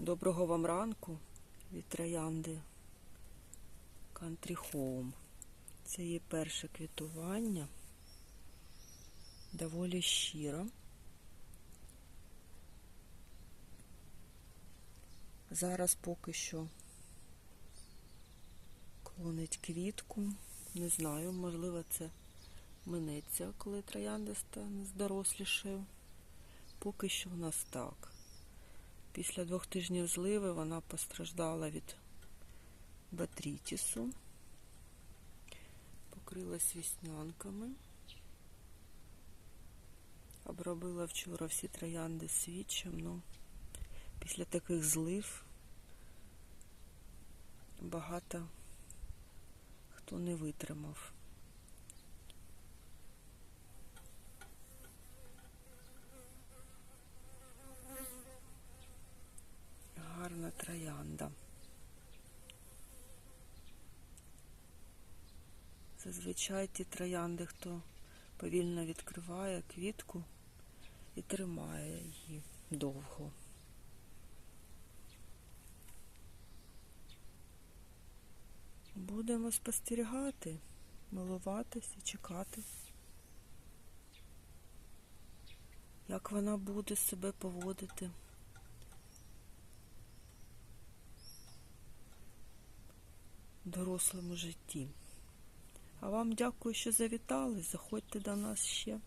Доброго вам ранку від троянди Country Home. Це є перше квітування. Доволі щиро. Зараз поки що клонить квітку. Не знаю, можливо, це минеться, коли троянда стане здорослішою. Поки що в нас так. Після двох тижнів зливи вона постраждала від батрітісу, покрилась віснянками, обробила вчора всі троянди свічем, ну після таких злив багато хто не витримав. Троянда. Зазвичай ті троянди, хто повільно відкриває квітку і тримає її довго. Будемо спостерігати, милуватися, чекати, як вона буде себе поводити. Дорослому житті. А вам дякую, що завітали. Заходьте до нас ще.